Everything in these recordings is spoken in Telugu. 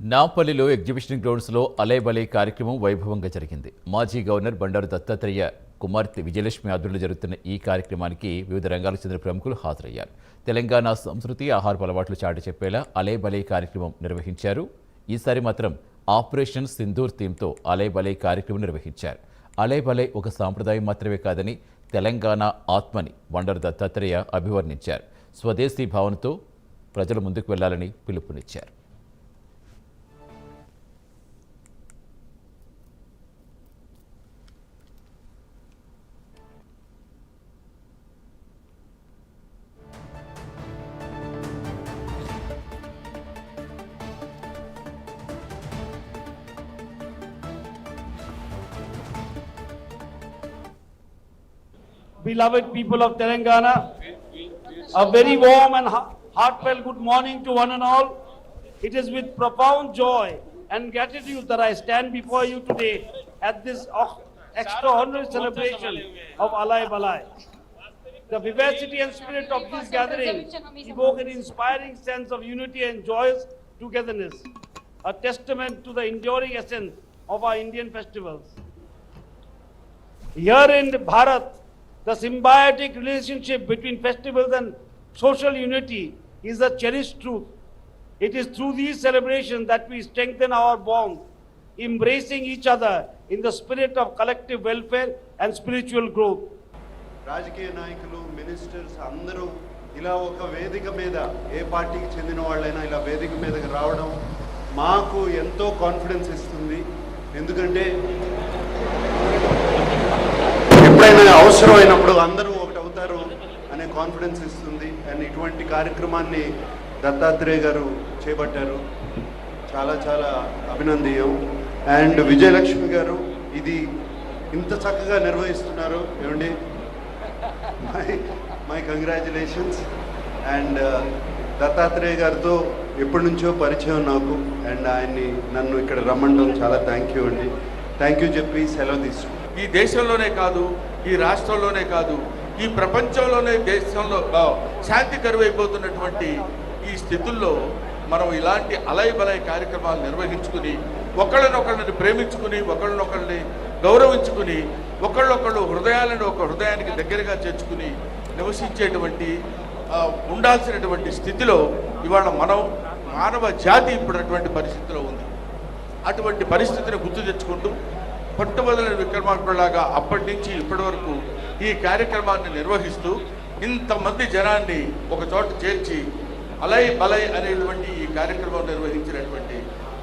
నాంపల్లిలో ఎగ్జిబిషన్ గ్రౌండ్స్లో అలేబలే కార్యక్రమం వైభవంగా జరిగింది. మాజీ గవర్నర్ బండారు దత్తాత్రేయ కుమార్తె విజయలక్ష్మి ఆధ్వర్యంలో జరుగుతున్న ఈ కార్యక్రమానికి వివిధ రంగాలకు చెందిన ప్రముఖులు హాజరయ్యారు. తెలంగాణ సంస్కృతి ఆహారపు అలవాట్లు చాటి చెప్పేలా అలేబలే కార్యక్రమం నిర్వహించారు. ఈసారి మాత్రం ఆపరేషన్ సింధూర్ థీమ్తో అలేబలే కార్యక్రమం నిర్వహించారు. అలేబలే ఒక సాంప్రదాయం మాత్రమే కాదని తెలంగాణ ఆత్మని బండారు దత్తాత్రేయ అభివర్ణించారు. స్వదేశీ భావనతో ప్రజలు ముందుకు వెళ్ళాలని పిలుపునిచ్చారు. Beloved people of Telangana, a very warm and heartfelt good morning to one and all. It is with profound joy and gratitude that I stand before you today at this extraordinary celebration of Alai Balai. The vivacity and spirit of this gathering evoke an inspiring sense of unity and joyous togetherness, a testament to the enduring essence of our Indian festivals. Here in Bharat, the symbiotic relationship between festivals and social unity is a cherished truth. It is through these celebrations that we strengthen our bonds, embracing each other in the spirit of collective welfare and spiritual growth. రాజకీయ నాయకులు మినిస్టర్స్ అందరూ ఇలా ఒక వేదిక మీద ఏ పార్టీకి చెందిన వాళ్ళైనా ఇలా వేదిక మీదకి రావడం మాకు ఎంతో కాన్ఫిడెన్స్ ఇస్తుంది ఎందుకంటే అవసరమైనప్పుడు అందరూ ఒకటి అవుతారు అనే కాన్ఫిడెన్స్ ఇస్తుంది. అండ్ ఇటువంటి కార్యక్రమాన్ని దత్తాత్రేయ గారు చేపట్టారు. చాలా చాలా అభినందనీయం. అండ్ విజయలక్ష్మి గారు ఇది ఇంత చక్కగా నిర్వహిస్తున్నారు. ఏమండి? My my congratulations and uh, Dattatreya గారితో ఎప్పటి నుంచో పరిచయం నాకు. అండ్ ఆయన్ని నన్ను ఇక్కడ రమ్మంటాం చాలా థ్యాంక్ యూ అండి. థ్యాంక్ యూ చెప్పి సెలవు తీసుకు ఈ దేశంలోనే కాదు ఈ రాష్ట్రంలోనే కాదు ఈ ప్రపంచంలోనే దేశంలో శాంతి కరువైపోతున్నటువంటి ఈ స్థితుల్లో మనం ఇలాంటి అలై బలై కార్యక్రమాలు నిర్వహించుకుని ఒకళ్ళనొకళ్ళని ప్రేమించుకుని ఒకళ్ళనొకళ్ళని గౌరవించుకుని ఒకళ్ళొకళ్ళు హృదయాలను ఒక హృదయానికి దగ్గరగా చేర్చుకుని నివసించేటువంటి ఉండాల్సినటువంటి స్థితిలో ఇవాళ మనం మానవ జాతి ఇప్పుడు అటువంటి పరిస్థితిలో ఉంది. అటువంటి పరిస్థితిని గుర్తు తెచ్చుకుంటూ మొట్టమొదటి విక్రమార్కులాగా అప్పటి నుంచి ఇప్పటి వరకు ఈ కార్యక్రమాన్ని నిర్వహిస్తూ ఇంతమంది జనాన్ని ఒక చోట చేర్చి అలై బలై అనేటువంటి ఈ కార్యక్రమం నిర్వహించినటువంటి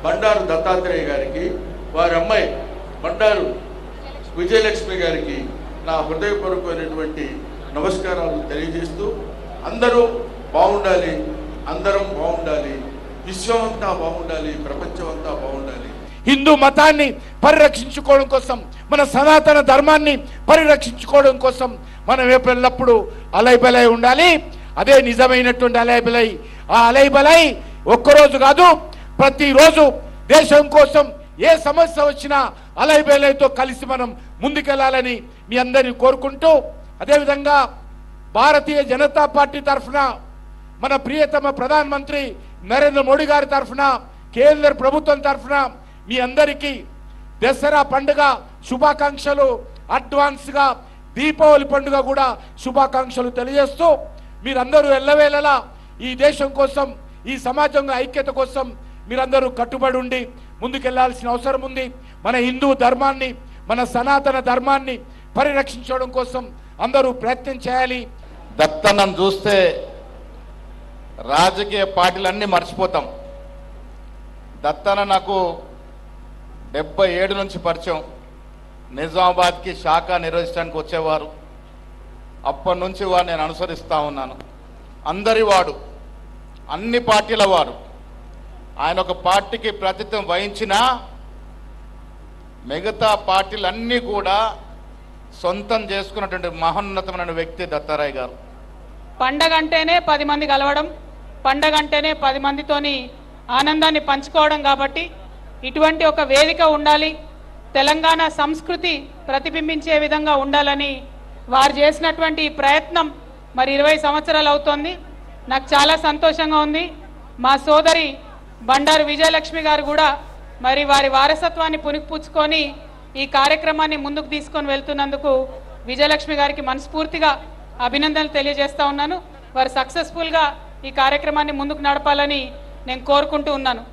బండారు దత్తాత్రేయ గారికి వారి అమ్మాయి బండారు విజయలక్ష్మి గారికి నా హృదయపూర్వకమైనటువంటి నమస్కారాలు తెలియజేస్తూ అందరూ బాగుండాలి అందరం బాగుండాలి విశ్వం అంతా బాగుండాలి ప్రపంచం అంతా బాగుండాలి హిందూ మతాన్ని పరిరక్షించుకోవడం కోసం మన సనాతన ధర్మాన్ని పరిరక్షించుకోవడం కోసం మనం ఎప్పుడెల్లప్పుడు అలైబలై ఉండాలి. అదే నిజమైనటువంటి అలైబలై. ఆ అలైబలై ఒక్కరోజు కాదు ప్రతిరోజు దేశం కోసం ఏ సమస్య వచ్చినా అలైబలైతో కలిసి మనం ముందుకెళ్ళాలని మీ అందరిని కోరుకుంటూ అదేవిధంగా భారతీయ జనతా పార్టీ తరఫున మన ప్రియతమ ప్రధానమంత్రి నరేంద్ర మోడీ గారి తరఫున కేంద్ర ప్రభుత్వం తరఫున మీ అందరికీ దసరా పండుగ శుభాకాంక్షలు అడ్వాన్స్గా దీపావళి పండుగ కూడా శుభాకాంక్షలు తెలియజేస్తూ మీరందరూ ఎల్లవేళలా ఈ దేశం కోసం ఈ సమాజంలో ఐక్యత కోసం మీరందరూ కట్టుబడి ఉండి ముందుకెళ్ళాల్సిన అవసరం ఉంది. మన హిందూ ధర్మాన్ని మన సనాతన ధర్మాన్ని పరిరక్షించడం కోసం అందరూ ప్రయత్నం చేయాలి. దత్తనం చూస్తే రాజకీయ పార్టీలన్నీ మర్చిపోతాం. దత్తన నాకు డెబ్బై ఏడు నుంచి పరిచయం. నిజామాబాద్కి శాఖ నిర్వహించడానికి వచ్చేవారు. అప్పటి నుంచి వారు నేను అనుసరిస్తూ ఉన్నాను. అందరి వాడు అన్ని పార్టీల వారు ఆయన ఒక పార్టీకి ప్రతిత్వం వహించినా మిగతా పార్టీలన్నీ కూడా సొంతం చేసుకున్నటువంటి మహోన్నతమైన వ్యక్తి దత్తారాయ్ గారు. పండగ అంటేనే పది మంది కలవడం పండగ అంటేనే పది మందితోని ఆనందాన్ని పంచుకోవడం కాబట్టి ఇటువంటి ఒక వేదిక ఉండాలి. తెలంగాణ సంస్కృతి ప్రతిబింబించే విధంగా ఉండాలని వారు చేసినటువంటి ఈ ప్రయత్నం మరి ఇరవై సంవత్సరాలు అవుతోంది. నాకు చాలా సంతోషంగా ఉంది. మా సోదరి బండారు విజయలక్ష్మి గారు కూడా మరి వారి వారసత్వాన్ని పునికిపుచ్చుకొని ఈ కార్యక్రమాన్ని ముందుకు తీసుకొని వెళ్తున్నందుకు విజయలక్ష్మి గారికి మనస్ఫూర్తిగా అభినందనలు తెలియజేస్తా ఉన్నాను. వారు సక్సెస్ఫుల్గా ఈ కార్యక్రమాన్ని ముందుకు నడపాలని నేను కోరుకుంటూ ఉన్నాను.